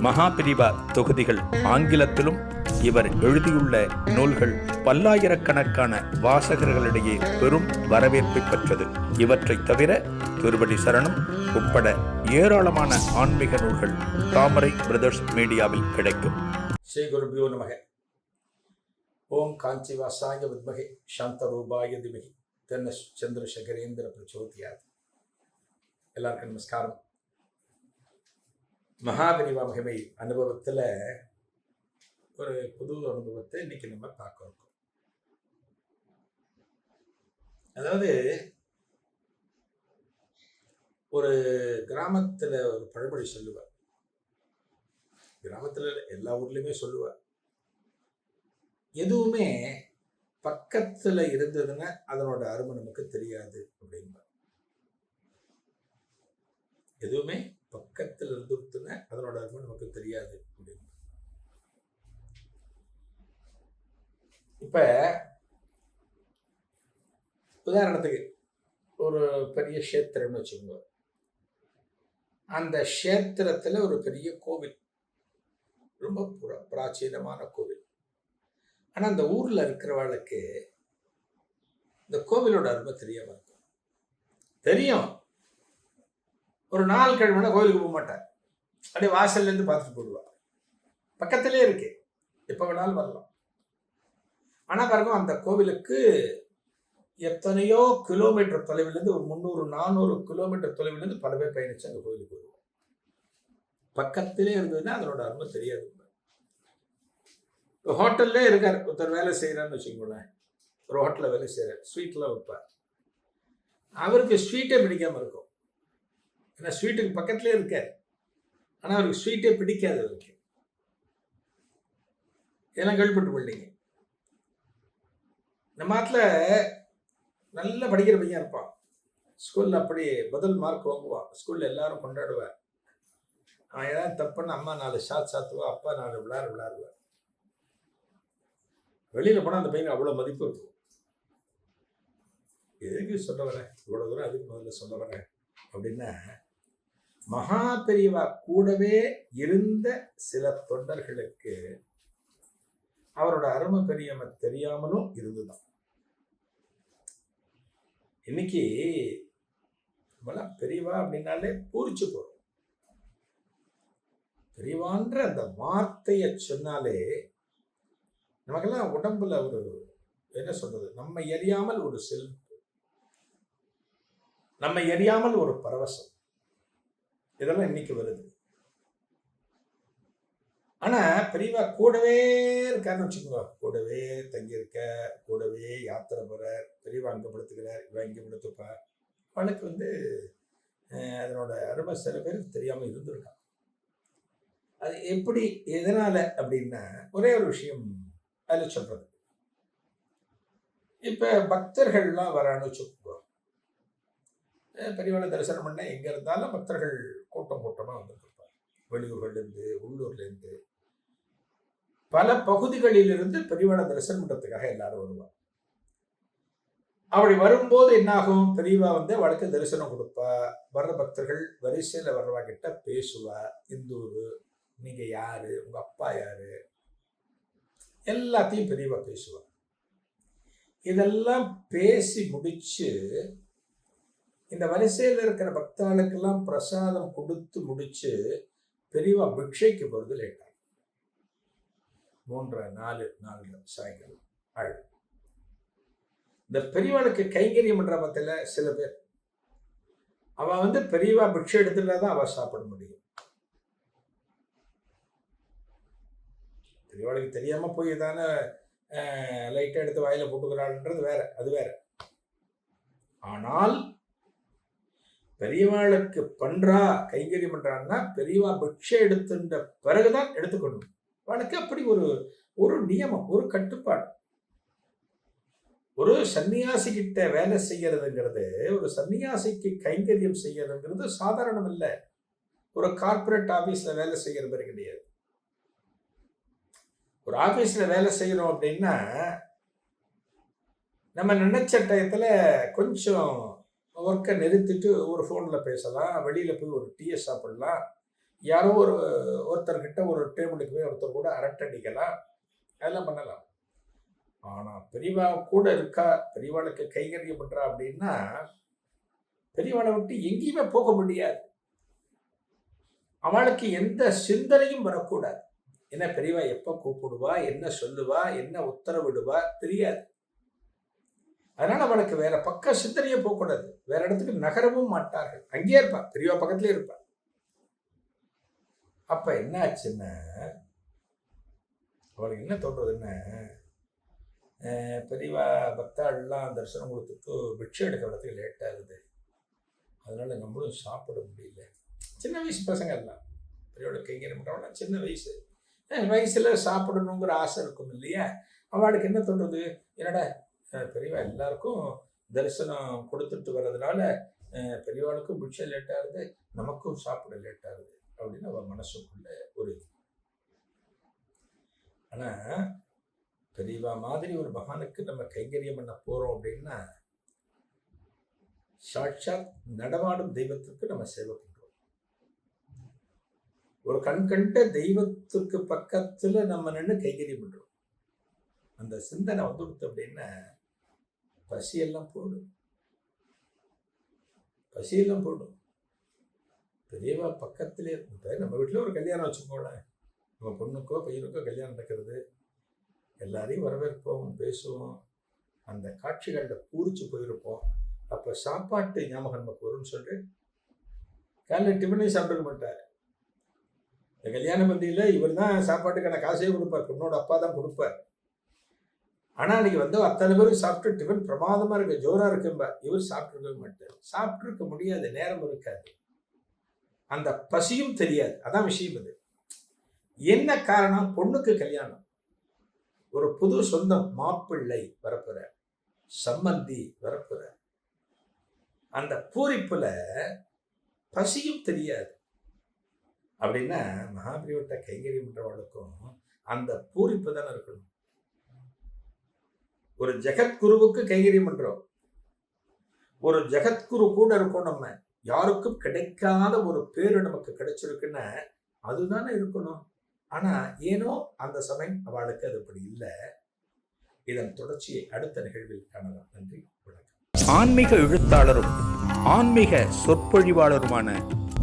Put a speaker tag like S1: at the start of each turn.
S1: மகாபிரிவா தொகுதிகள் ஆங்கிலத்திலும் இவர் எழுதியுள்ள நூல்கள் பல்லாயிரக்கணக்கான வாசகர்களிடையே பெரும் வரவேற்பை பெற்றது. இவற்றைத் தவிர திருவடி சரணம் உட்பட ஏராளமான ஆன்மீக நூல்கள் தாமரை பிரதர்ஸ் மீடியாவில் கிடைக்கும்.
S2: ஸ்ரீ குருபியோ நமக. ஓம் காஞ்சி வாசாய வித்மகே. சாந்த ரூபாய திமகி. தென்ன சந்திரசேகரேந்திர பிரச்சோதியாது. எல்லாருக்கும் நமஸ்காரம். மகாபரிவா மகிமை அனுபவத்தில் ஒரு புது அனுபவத்தை இன்னைக்கு நம்ம பார்க்க இருக்கோம். அதாவது ஒரு கிராமத்தில் ஒரு பழமொழி சொல்லுவார் கிராமத்தில் எல்லா ஊர்லேயுமே சொல்லுவார் எதுவுமே பக்கத்தில் இருந்ததுன்னா அதனோட அருமை நமக்கு தெரியாது அப்படின்பார் எதுவுமே பக்கத்தில் இருந்துருத்துன்னா அதனோட அருமை நமக்கு தெரியாது அப்படின்னு. இப்ப உதாரணத்துக்கு ஒரு பெரிய கஷேத்திரம்னு வச்சுக்கோங்க. அந்த கஷேத்திரத்துல ஒரு பெரிய கோவில். ரொம்ப புற பிராச்சீனமான கோவில். ஆனா அந்த ஊர்ல இருக்கிறவளுக்கு இந்த கோவிலோட அருமை தெரியாம இருக்கும். தெரியும். ஒரு நாள் கிழமைனா கோவிலுக்கு போக மாட்டார். அப்படியே வாசல்லேருந்து பார்த்துட்டு போடுவார். பக்கத்திலே இருக்கு. எப்போ வேணாலும் வரலாம். ஆனால் பாருங்க அந்த கோவிலுக்கு எத்தனையோ கிலோமீட்டர் தொலைவிலேருந்து ஒரு முந்நூறு நானூறு கிலோமீட்டர் தொலைவிலேருந்து பல பேர் பயணிச்சு அந்த கோவிலுக்கு வருவோம் பக்கத்திலே இருந்ததுன்னா அதனோட அருமை தெரியாது. இப்போ ஹோட்டல்லே இருக்கார். ஒருத்தர் வேலை செய்கிறான்னு வச்சுக்கோங்களேன். ஒரு ஹோட்டலில் வேலை செய்கிறார் ஸ்வீட்லாம் வைப்பார். அவருக்கு ஸ்வீட்டே பிடிக்காமல் இருக்கும். ஏன்னா ஸ்வீட்டுக்கு பக்கத்துலேயே இருக்கார். ஆனால் அவருக்கு ஸ்வீட்டே பிடிக்காது அவருக்கு. இதெல்லாம் கேள்விப்பட்டு போட்டீங்க நம்ம நாட்டில் நல்லா படிக்கிற பையன் இருப்பான். ஸ்கூலில் அப்படி முதல் மார்க் வாங்குவான். ஸ்கூலில் எல்லாரும் கொண்டாடுவார். அவன் ஏதாவது தப்புன்னு அம்மா நாலு ஷாட் சாத்துவா அப்பா நாலு விளாட விளாடுவேன் வெளியில் போனால் அந்த பையனுக்கு அவ்வளோ மதிப்பு இருக்கும். எதுக்கு சொல்ல வரேன் இவ்வளோ தூரம் அதுக்கு முதல்ல சொல்ல வரேன் அப்படின்னா மகா பெரியவா கூடவே இருந்த சில தொண்டர்களுக்கு அவரோட அருமை பெரியம தெரியாமலும் இருந்துதான். இன்னைக்கு நம்மளாம் பெரியவா அப்படின்னாலே பூரிச்சு போறோம். பெரியவான்ற அந்த வார்த்தையை சொன்னாலே நமக்கெல்லாம் உடம்புல ஒரு என்ன சொல்றது நம்ம எரியாமல் ஒரு செல்வம் நம்ம எரியாமல் ஒரு பரவசம். இதெல்லாம் இன்னைக்கு வருது. ஆனா பெரியவா கூடவே இருக்காருன்னு வச்சுக்கோங்க. கூடவே தங்கியிருக்க கூடவே யாத்திரை போறார் பெரியவா அங்க படுத்துக்கிறார் இவன் இங்க படுத்துப்பா அவனுக்கு வந்து அதனோட அருமை சில பேருக்கு தெரியாம இருந்திருக்கான். அது எப்படி எதனால அப்படின்னா ஒரே ஒரு விஷயம் அதில் சொல்றது. இப்ப பக்தர்கள்லாம் வரான்னு வச்சுக்கோ பெரியவளை தரிசனம் பண்ண எங்க இருந்தாலும் பக்தர்கள் கூட்டம் கூட்டமா வந்துருப்பாங்க வெளியூர்லேருந்து இருந்து உள்ளூர்ல இருந்து பல பகுதிகளிலிருந்து பெரியவளை தரிசனம் பண்றதுக்காக எல்லாரும் வருவாங்க. அப்படி வரும்போது என்னாகும்? பெரியவா வந்து வழக்கு தரிசனம் கொடுப்பா. வர்ற பக்தர்கள் வரிசையில வர்றவா கிட்ட பேசுவா. இந்த ஊரு நீங்க யாரு? உங்க அப்பா யாரு? எல்லாத்தையும் பெரியவா பேசுவா இதெல்லாம் பேசி முடிச்சு இந்த வரிசையில் இருக்கிற பக்தாளுக்கெல்லாம் பிரசாதம் கொடுத்து முடிச்சு பெரியவா பிக்ஷைக்கு போகிறது லேட்டாக மூன்று நாலு நாலு சாயங்காலம் ஆள் இந்த பெரியவாளுக்கு கைங்கரியம் பண்ற பத்தில சில பேர். அவ வந்து பெரியவா பிக்ஷை எடுத்துட்டா தான் அவ சாப்பிட முடியும். பெரியவாளுக்கு தெரியாம போய் தானே லைட்டா எடுத்து வாயில போட்டுக்கிறாள்ன்றது வேற அது வேற. ஆனால் பெரியவாளுக்கு பண்றா கைங்கரியம் பண்றான்னா பெரியவா பிக்ஷை எடுத்துட்ட பிறகுதான் எடுத்துக்கணும். அவளுக்கு அப்படி ஒரு ஒரு நியமம் ஒரு கட்டுப்பாடு. ஒரு சன்னியாசி கிட்ட வேலை செய்யறதுங்கிறது ஒரு சன்னியாசிக்கு கைங்கரியம் செய்யறதுங்கிறது சாதாரணம் இல்லை. ஒரு கார்ப்பரேட் ஆபீஸ்ல வேலை செய்யற மாதிரி கிடையாது. ஒரு ஆபீஸ்ல வேலை செய்யறோம் அப்படின்னா நம்ம நினைச்ச டயத்துல கொஞ்சம் ஒர்க்கை நிறுத்திட்டு ஒரு ஃபோனில் பேசலாம். வெளியில் போய் ஒரு டீயை சாப்பிடலாம். யாரோ ஒரு ஒருத்தர்கிட்ட ஒரு டேபிளுக்கு போய் ஒருத்தர் கூட அரட்டடிக்கலாம் அதெல்லாம் பண்ணலாம். ஆனால் பெரியவா கூட இருக்கா? பெரியவாளுக்கு கைகரியம் பண்ணுறா அப்படின்னா பெரியவாளை விட்டு எங்கேயுமே போக முடியாது. அவளுக்கு எந்த சிந்தனையும் வரக்கூடாது. என்ன பெரியவா எப்போ கூப்பிடுவா? என்ன சொல்லுவா? என்ன உத்தரவிடுவா? தெரியாது. அதனால் அவனுக்கு வேற பக்க சிந்தனையே போகக்கூடாது வேற இடத்துக்கு நகரவும் மாட்டார்கள். அங்கேயே இருப்பான். பெரியவா பக்கத்துலேயே இருப்பான். அப்ப என்ன ஆச்சுன்னா அவளுக்கு என்ன தோன்றதுன்னு பெரியவா பக்தாள்லாம் தரிசனம் கொடுத்துட்டு பிக்ஷை எடுக்க வரதுக்கு லேட் ஆகுது. அதனால நம்மளும் சாப்பிட முடியல. சின்ன வயசு பசங்க எல்லாம் பெரியவோட கைங்கரம் பண்ணுறவங்க சின்ன வயசு. வயசில் வயசுல சாப்பிடணுங்கிற ஆசை இருக்கும் இல்லையா? அவளுக்கு என்ன தோன்றது? என்னடா பெரியவா எல்லாருக்கும் தரிசனம் கொடுத்துட்டு வர்றதுனால பெரியவாளுக்கும் பிட்சை லேட் ஆகுது நமக்கும் சாப்பிட லேட் ஆகுது அப்படின்னு அவன் மனசுக்குள்ள ஒரு இது. ஆனா பெரியவா மாதிரி ஒரு மகானுக்கு நம்ம கைங்கரியம் பண்ண போறோம் அப்படின்னா சாட்சாத் நடமாடும் தெய்வத்திற்கு நம்ம சேவை பண்றோம் ஒரு கண் கண்ட தெய்வத்துக்கு பக்கத்துல நம்ம நின்று கைங்கரியம் பண்றோம் அந்த சிந்தனை வந்துடுத்து அப்படின்னா பசியெல்லாம் போடும். பசியெல்லாம் போடும். பெரியவா பக்கத்திலே இப்போ நம்ம வீட்டில் ஒரு கல்யாணம் வச்சுக்கோங்களேன். நம்ம பொண்ணுக்கோ பையனுக்கோ கல்யாணம் நடக்கிறது. எல்லாரையும் வரவேற்போம் பேசுவோம். அந்த காட்சிகளில் பூரிச்சு போயிருப்போம். அப்போ சாப்பாட்டு ஞாபகம் நமக்கு வரும்னு சொல்லிட்டு காலையில் டிஃபனே சாப்பிட்டுக்க மாட்டார். இந்த கல்யாண பந்தியில் இவர் தான் சாப்பாட்டுக்கான காசே கொடுப்பார். பொண்ணோட அப்பா தான் கொடுப்பார். ஆனால் அன்னைக்கு வந்து அத்தனை பேரும் சாப்பிட்டு டிஃபன் பிரமாதமாக இருக்கு ஜோராக இருக்கும்பா. இவர் சாப்பிட்ருக்கவே மாட்டார். சாப்பிட்ருக்க முடியாது நேரம் இருக்காது. அந்த பசியும் தெரியாது. அதான் விஷயம் அது என்ன காரணம்? பொண்ணுக்கு கல்யாணம். ஒரு புது சொந்தம் மாப்பிள்ளை வரப்புற சம்மந்தி வரப்புற அந்த பூரிப்புல பசியும் தெரியாது. அப்படின்னா மகாபிரிவட்ட கைங்கரியம் பண்றவளுக்கும் அந்த பூரிப்பு தானே இருக்கணும். ஒரு ஜெகத்குருவுக்கு கைகரியம் பண்றோம். ஒரு ஜெகத்குரு கூட இருக்கோம் நம்ம. யாருக்கும் கிடைக்காத ஒரு பேரு நமக்கு கிடைச்சிருக்குன்னா அதுதானே இருக்கணும். ஆனா ஏனோ அந்த சமயம் அவளுக்கு அது அப்படி இல்லை. இதன் தொடர்ச்சியை அடுத்த நிகழ்வில் காணலாம். நன்றி வணக்கம்.
S1: ஆன்மீக எழுத்தாளரும் ஆன்மீக சொற்பொழிவாளருமான